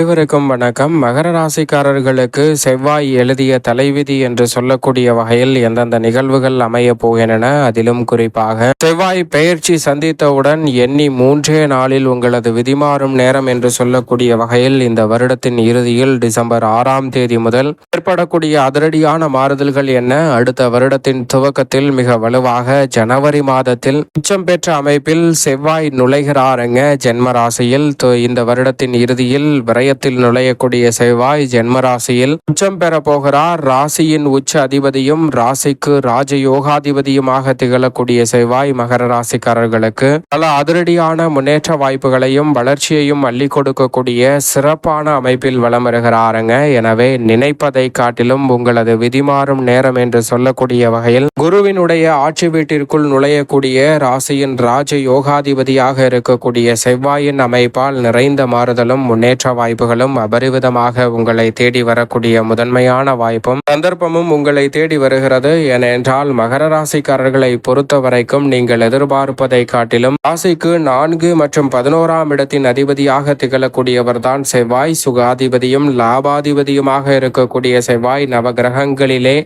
அனைவருக்கும் வணக்கம். மகர ராசிக்காரர்களுக்கு செவ்வாய் எழுதிய தலைவிதி என்று சொல்லக்கூடிய வகையில் எந்தெந்த நிகழ்வுகள் அமைய போகின்றன அதிலும் குறிப்பாக செவ்வாய் பெயர்ச்சி சந்தித்தவுடன் எண்ணி மூன்றே நாளில் உங்களது விதிமாறும் நேரம் என்று சொல்லக்கூடிய வகையில் இந்த வருடத்தின் இறுதியில் டிசம்பர் ஆறாம் தேதி முதல் ஏற்படக்கூடிய அதிரடியான மாறுதல்கள் என்ன? அடுத்த வருடத்தின் துவக்கத்தில் மிக வலுவாக ஜனவரி மாதத்தில் உச்சம் பெற்ற அமைப்பில் செவ்வாய் நுழைகிறாருங்க. ஜென்ம ராசியில் இந்த வருடத்தின் இறுதியில் விரை வளையத்தில் நுழையக்கூடிய செவ்வாய் ஜென்ம ராசியில் உச்சம் பெற போகிறார். ராசியின் உச்ச அதிபதியும் ராசிக்கு ராஜ யோகாதிபதியுமாக திகழக்கூடிய செவ்வாய் மகர ராசிக்காரர்களுக்கு பல அதிரடியான முன்னேற்ற வாய்ப்புகளையும் வளர்ச்சியையும் அள்ளி கொடுக்கக்கூடிய சிறப்பான அமைப்பில் வளம் வருகிறாருங்க. எனவே நினைப்பதை காட்டிலும் உங்களது விதிமாறும் நேரம் என்று சொல்லக்கூடிய வகையில் குருவினுடைய ஆட்சி வீட்டிற்குள் நுழையக்கூடிய ராசியின் ராஜ யோகாதிபதியாக இருக்கக்கூடிய செவ்வாயின் அமைப்பால் நிறைந்த மாறுதலும் முன்னேற்ற வாய்ப்பு வாய்ப்புகளும் அபரிவிதமாக உங்களை தேடி வரக்கூடிய முதன்மையான வாய்ப்பும் சந்தர்ப்பமும் உங்களை தேடி வருகிறது. ஏனென்றால் மகர ராசிக்காரர்களை பொறுத்த வரைக்கும் நீங்கள் எதிர்பார்ப்பதை காட்டிலும் ராசிக்கு நான்கு மற்றும் பதினோராம் இடத்தின் அதிபதியாக திகழக்கூடியவர்தான் செவ்வாய். சுகாதிபதியும் லாபாதிபதியுமாக இருக்கக்கூடிய செவ்வாய் நவகிரகங்களிலே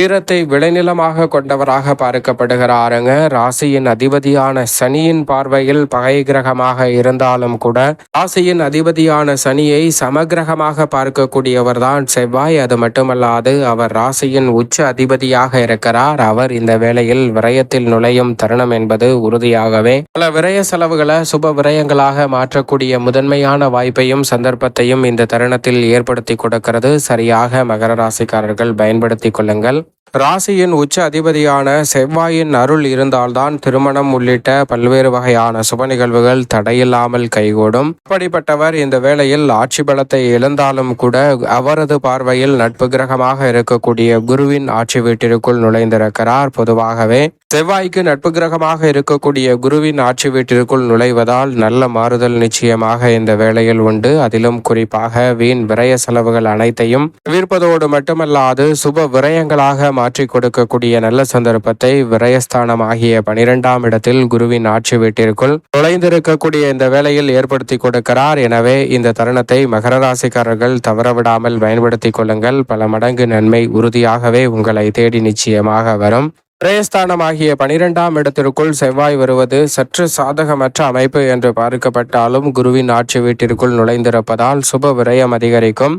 வீரத்தை விளைநிலமாக கொண்டவராக பார்க்கப்படுகிறாருங்க. ராசியின் அதிபதியான சனியின் பார்வையில் பகை கிரகமாக இருந்தாலும் கூட ராசியின் அதிபதியான சனியை சமகிரகமாக பார்க்கக்கூடியவர் தான் செவ்வாய். அது மட்டுமல்லாது அவர் ராசியின் உச்ச அதிபதியாக இருக்கிறார். அவர் இந்த வேளையில் விரயத்தில் நுழையும் தருணம் என்பது உறுதியாகவே பல விரய செலவுகளை சுப விரயங்களாக மாற்றக்கூடிய முதன்மையான வாய்ப்பையும் சந்தர்ப்பத்தையும் இந்த தருணத்தில் ஏற்படுத்தி கொடுக்கிறது. சரியாக மகர ராசிக்காரர்கள் பயன்படுத்திக் கொள்ளுங்கள். ராசியின் உச்ச அதிபதியான செவ்வாயின் அருள் இருந்தால்தான் திருமணம் உள்ளிட்ட பல்வேறு வகையான சுப நிகழ்வுகள் தடையில்லாமல் கைகூடும். அப்படிப்பட்டவர் இந்த வேளையில் ஆட்சி பலத்தை இழந்தாலும் கூட அவரது பார்வையில் நட்பு கிரகமாக இருக்கக்கூடிய குருவின் ஆட்சி வீட்டிற்குள் நுழைந்திருக்கிறார். பொதுவாகவே செவ்வாய்க்கு நட்பு கிரகமாக இருக்கக்கூடிய குருவின் ஆட்சி வீட்டிற்குள் நுழைவதால் நல்ல மாறுதல் நிச்சயமாக இந்த வேளையில் உண்டு. அதிலும் குறிப்பாக வீண் விரய செலவுகள் அனைத்தையும் தவிர்ப்பதோடு மட்டுமல்லாது சுப விரயங்களாக மாற்றி கொடுக்கக்கூடிய நல்ல சந்தர்ப்பத்தை விரயஸ்தானம் ஆகிய பனிரெண்டாம் இடத்தில் குருவின் ஆட்சி வீட்டிற்குள் நுழைந்திருக்கக்கூடிய இந்த வேளையில் ஏற்படுத்தி கொடுக்கிறார். எனவே இந்த தருணத்தை மகர ராசிக்காரர்கள் தவறவிடாமல் பயன்படுத்திக் கொள்ளுங்கள். பல மடங்கு நன்மை உறுதியாகவே உங்களை தேடி நிச்சயமாக வரும். பிரயஸ்தானமாகிய பனிரெண்டாம் இடத்திற்குள் செவ்வாய் வருவது சற்று சாதகமற்ற அமைப்பு என்று பார்க்கப்பட்டாலும் குருவின் ஆட்சி வீட்டிற்குள் நுழைந்திருப்பதால் சுப விரயம் அதிகரிக்கும்.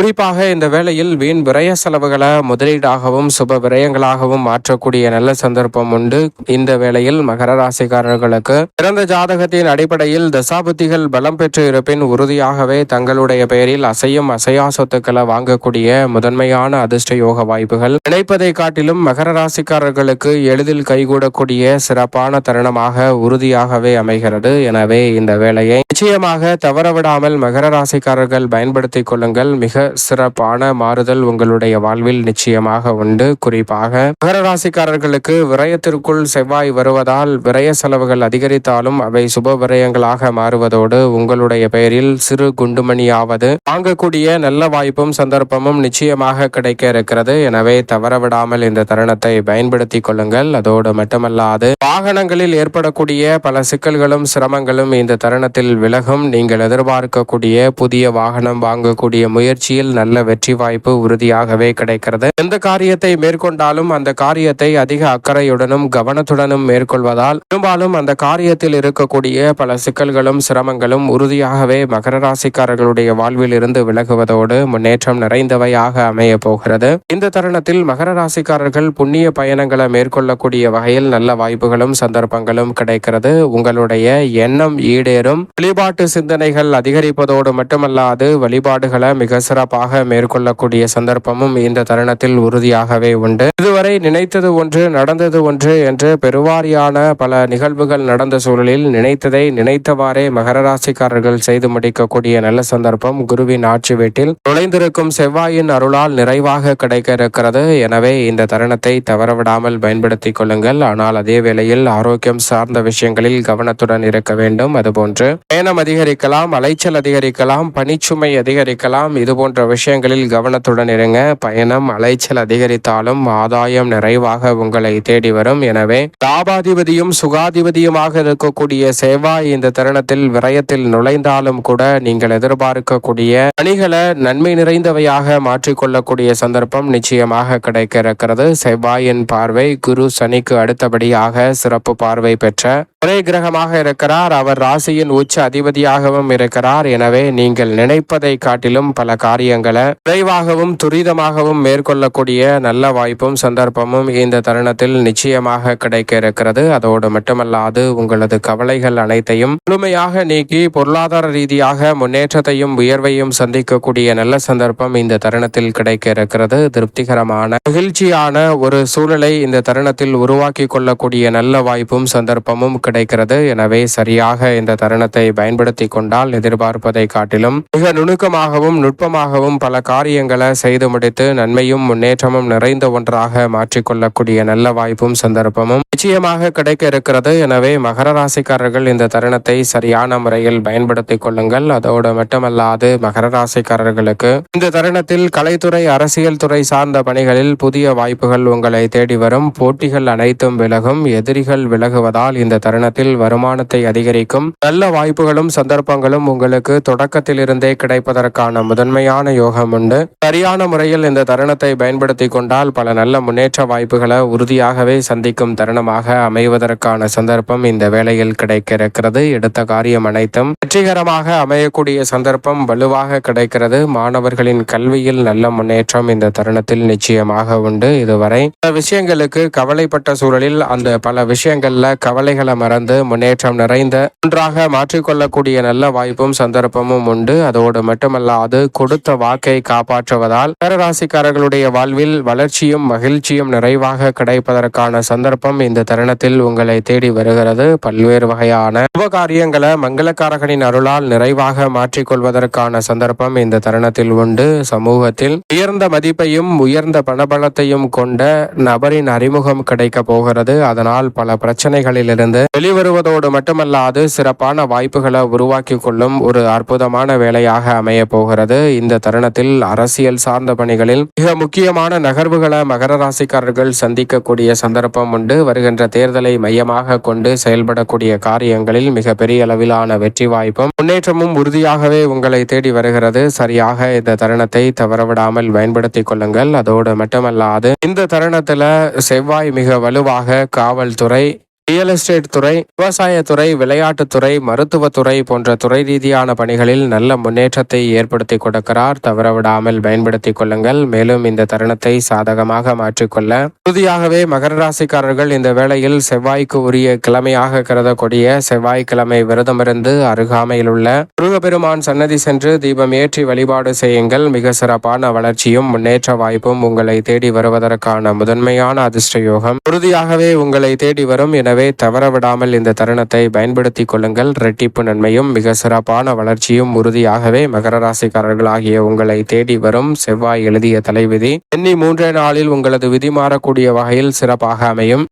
குறிப்பாக இந்த வேளையில் வீண் விரய செலவுகளை முதலீடாகவும் சுப விரயங்களாகவும் மாற்றக்கூடிய நல்ல சந்தர்ப்பம் உண்டு. இந்த வேளையில் மகர ராசிக்காரர்களுக்கு பிறந்த ஜாதகத்தின் அடிப்படையில் தசாபுத்திகள் பலம் பெற்று இருப்பின் உறுதியாகவே தங்களுடைய பெயரில் அசையும் அசையா சொத்துக்களை வாங்கக்கூடிய முதன்மையான அதிர்ஷ்ட யோக வாய்ப்புகள். நினைப்பதை காட்டிலும் மகர ராசிக்காரர்களுக்கு எளிதில் கைகூடக்கூடிய சிறப்பான தருணமாக உறுதியாகவே அமைகிறது. எனவே இந்த வேலையை நிச்சயமாக தவறவிடாமல் மகர ராசிக்காரர்கள் பயன்படுத்திக் கொள்ளுங்கள். மிக சிறப்பான மாறுதல் உங்களுடைய வாழ்வில் நிச்சயமாக உண்டு. குறிப்பாக மகர ராசிக்காரர்களுக்கு விரயத்திற்குள் செவ்வாய் வருவதால் விரய செலவுகள் அதிகரித்தாலும் அவை சுப விரயங்களாக மாறுவதோடு உங்களுடைய பெயரில் சிறு குண்டுமணியாவது வாங்கக்கூடிய நல்ல வாய்ப்பும் சந்தர்ப்பமும் நிச்சயமாக கிடைக்க இருக்கிறது. எனவே தவறவிடாமல் இந்த தருணத்தை பயன்படுத்திக் கொள்ளுங்கள். அதோடு மட்டுமல்லாது வாகனங்களில் ஏற்படக்கூடிய பல சிக்கல்களும் சிரமங்களும் இந்த தருணத்தில் விலகும். நீங்கள் எதிர்பார்க்கக்கூடிய புதிய வாகனம் வாங்கக்கூடிய முயற்சி முயற்சியில் நல்ல வெற்றி வாய்ப்பு உறுதியாகவே கிடைக்கிறது. எந்த காரியத்தை மேற்கொண்டாலும் அந்த காரியத்தை அதிக அக்கறையுடனும் கவனத்துடனும் மேற்கொள்வதால் பெரும்பாலும் அந்த காரியத்தில் இருக்கக்கூடிய பல சிக்கல்களும் சிரமங்களும் உறுதியாகவே மகர ராசிக்காரர்களுடைய வாழ்வில் இருந்து விலகுவதோடு முன்னேற்றம் நிறைந்தவையாக அமைய போகிறது. இந்த தருணத்தில் மகர ராசிக்காரர்கள் புண்ணிய பயணங்களை மேற்கொள்ளக்கூடிய வகையில் நல்ல வாய்ப்புகளும் சந்தர்ப்பங்களும் கிடைக்கிறது. உங்களுடைய எண்ணம் ஈடேறும். வழிபாட்டு சிந்தனைகள் அதிகரிப்பதோடு மட்டுமல்லாது வழிபாடுகளை மிக சிறப்பு சிறப்பாக மேற்கொள்ளக்கூடிய சந்தர்ப்பமும் இந்த தருணத்தில் உறுதியாகவே உண்டு. இதுவரை நினைத்தது ஒன்று நடந்தது ஒன்று என்று பெருவாரியான பல நிகழ்வுகள் நடந்த சூழலில் நினைத்ததை நினைத்தவாறே மகர ராசிக்காரர்கள் செய்து முடிக்கக்கூடிய நல்ல சந்தர்ப்பம் குருவின் ஆட்சி வீட்டில். நுழைந்திருக்கும் செவ்வாயின் அருளால் நிறைவாக கிடைக்க இருக்கிறது எனவே இந்த தருணத்தை தவறவிடாமல் பயன்படுத்திக் கொள்ளுங்கள். ஆனால் அதே வேளையில் ஆரோக்கியம் சார்ந்த விஷயங்களில் கவனத்துடன் இருக்க வேண்டும். அதுபோன்று பயணம் அதிகரிக்கலாம் அலைச்சல் அதிகரிக்கலாம் பனிச்சுமை அதிகரிக்கலாம். இதுபோன்ற போன்ற விஷயங்களில் கவனத்துடன் இருங்க. பயணம் அலைச்சல் அதிகரித்தாலும் ஆதாயம் நிறைவாக உங்களை தேடி வரும். எனவே லாபாதிபதியும் சுகாதிபதியுமாக இருக்கக்கூடிய செவ்வாய் இந்த தருணத்தில் விரயத்தில் நுழைந்தாலும் கூட நீங்கள் எதிர்பார்க்கக்கூடிய பணிகளை நன்மை நிறைந்தவையாக மாற்றிக்கொள்ளக்கூடிய சந்தர்ப்பம் நிச்சயமாக கிடைக்க இருக்கிறது செவ்வாயின் பார்வை குரு சனிக்கு அடுத்தபடியாக சிறப்பு பார்வை பெற்ற ஒரே கிரகமாக இருக்கிறார். அவர் ராசியின் உச்ச அதிபதியாகவும் இருக்கிறார். எனவே நீங்கள் நினைப்பதை காட்டிலும் பல காரியங்களை விரைவாகவும் துரிதமாகவும் மேற்கொள்ளக்கூடிய நல்ல வாய்ப்பும் சந்தர்ப்பமும் இந்த தருணத்தில் நிச்சயமாக கிடைக்க இருக்கிறது. அதோடு மட்டுமல்லாது உங்களது கவலைகள் அனைத்தையும் முழுமையாக நீக்கி பொருளாதார ரீதியாக முன்னேற்றத்தையும் உயர்வையும் சந்திக்கக்கூடிய நல்ல சந்தர்ப்பம் இந்த தருணத்தில் கிடைக்க இருக்கிறது. திருப்திகரமான மகிழ்ச்சியான ஒரு சூழலை இந்த தருணத்தில் உருவாக்கி கொள்ளக்கூடிய நல்ல வாய்ப்பும் சந்தர்ப்பமும் கிடைக்கிறது. எனவே சரியாக இந்த தருணத்தை பயன்படுத்தி கொண்டால் எதிர்பார்ப்பதை காட்டிலும் மிக நுணுக்கமாகவும் நுட்பமாக நுட்பமாகவும் பல காரியங்களை செய்து முடித்து நன்மையும் முன்னேற்றமும் நிறைந்த ஒன்றாக மாற்றிக்கொள்ளக்கூடிய நல்ல வாய்ப்பும் சந்தர்ப்பமும் நிச்சயமாக கிடைக்க இருக்கிறது. எனவே மகர ராசிக்காரர்கள் இந்த தருணத்தை சரியான முறையில் பயன்படுத்திக் கொள்ளுங்கள். அதோடு மட்டுமல்லாது மகர ராசிக்காரர்களுக்கு இந்த தருணத்தில் கலைத்துறை அரசியல் துறை சார்ந்த பணிகளில் புதிய வாய்ப்புகள் உங்களை தேடி வரும். போட்டிகள் அனைத்தும் விலகும். எதிரிகள் விலகுவதால் இந்த தருணத்தில் வருமானத்தை அதிகரிக்கும். நல்ல வாய்ப்புகளும் சந்தர்ப்பங்களும் உங்களுக்கு தொடக்கத்திலிருந்தே கிடைப்பதற்கான முதன்மையான யோகம் உண்டு. சரியான முறையில் இந்த தருணத்தை பயன்படுத்தி கொண்டால் பல நல்ல முன்னேற்ற வாய்ப்புகளை உறுதியாகவே சந்திக்கும் தருணமாக அமைவதற்கான சந்தர்ப்பம் இந்த வேளையில் கிடைக்க இருக்கிறது எடுத்த காரியம் அனைத்தும் வெற்றிகரமாக அமையக்கூடிய சந்தர்ப்பம் வலுவாக கிடைக்கிறது. மாணவர்களின் கல்வியில் நல்ல முன்னேற்றம் இந்த தருணத்தில் நிச்சயமாக உண்டு. இதுவரை பல விஷயங்களுக்கு கவலைப்பட்ட சூழலில் அந்த பல விஷயங்கள்ல கவலைகளை மறந்து முன்னேற்றம் நிறைந்த ஒன்றாக மாற்றிக்கொள்ளக்கூடிய நல்ல வாய்ப்பும் சந்தர்ப்பமும் உண்டு. அதோடு மட்டுமல்லாது கொடுத்த வாக்கை காப்பாற்றுவதால் பேரராசிக்காரர்களுடைய வாழ்வில் வளர்ச்சியும் மகிழ்ச்சியும் நிறைவாக கிடைப்பதற்கான சந்தர்ப்பம் இந்த தருணத்தில் உங்களை தேடி வருகிறது. பல்வேறு வகையான உபகாரியங்களை மங்களக்காரகனின் அருளால் நிறைவாக மாற்றிக்கொள்வதற்கான சந்தர்ப்பம் இந்த தருணத்தில் உண்டு. சமூகத்தில் உயர்ந்த மதிப்பையும் உயர்ந்த பணபலத்தையும் கொண்ட நபரின் அறிமுகம் கிடைக்க போகிறது. அதனால் பல பிரச்சனைகளிலிருந்து வெளிவருவதோடு மட்டுமல்லாது சிறப்பான வாய்ப்புகளை உருவாக்கி கொள்ளும் ஒரு அற்புதமான வேலையாக அமைய போகிறது. இந்த தருணத்தில் அரசியல் சார்ந்த பணிகளில் மிக முக்கியமான நகர்வுகளை மகர ராசிக்காரர்கள் சந்திக்கக்கூடிய சந்தர்ப்பம் உண்டு. வருகின்ற தேர்தலை மையமாக கொண்டு செயல்படக்கூடிய காரியங்களில் மிக பெரிய அளவிலான வெற்றி வாய்ப்பும் முன்னேற்றமும் உறுதியாகவே உங்களை தேடி வருகிறது. சரியாக இந்த தருணத்தை தவறவிடாமல் பயன்படுத்திக் கொள்ளுங்கள். அதோடு மட்டுமல்லாது இந்த தருணத்துல செவ்வாய் மிக வலுவாக காவல்துறை ரியல் எஸ்டேட் துறை விவசாயத்துறை விளையாட்டுத்துறை மருத்துவத்துறை போன்ற துறை ரீதியான பணிகளில் நல்ல முன்னேற்றத்தை ஏற்படுத்தி கொடுக்கிறார். தவறவிடாமல் பயன்படுத்திக் கொள்ளுங்கள். மேலும் இந்த தருணத்தை சாதகமாக மாற்றிக்கொள்ள உறுதியாகவே மகர ராசிக்காரர்கள் இந்த வேளையில் செவ்வாய்க்கு உரிய கிழமையாக கருதக்கூடிய செவ்வாய்க்கிழமை விரதமிருந்து அருகாமையில் உள்ள முருகப்பெருமான் சன்னதி சென்று தீபம் ஏற்றி வழிபாடு செய்யுங்கள். மிக சிறப்பான வளர்ச்சியும் முன்னேற்ற வாய்ப்பும் உங்களை தேடி வருவதற்கான முதன்மையான அதிர்ஷ்ட யோகம். உறுதியாகவே உங்களை தேடி வரும். எனவே தவறவிடாமல் இந்த தருணத்தை பயன்படுத்தி கொள்ளுங்கள். ரெட்டிப்பு நன்மையும் மிக சிறப்பான வளர்ச்சியும் உறுதியாகவே மகர ராசிக்காரர்கள் ஆகிய உங்களை தேடி வரும் செவ்வாய் எழுதிய தலைவிதி. எண்ணி மூன்றே நாளில் உங்களது விதி மாறக்கூடிய வகையில் சிறப்பாக அமையும்.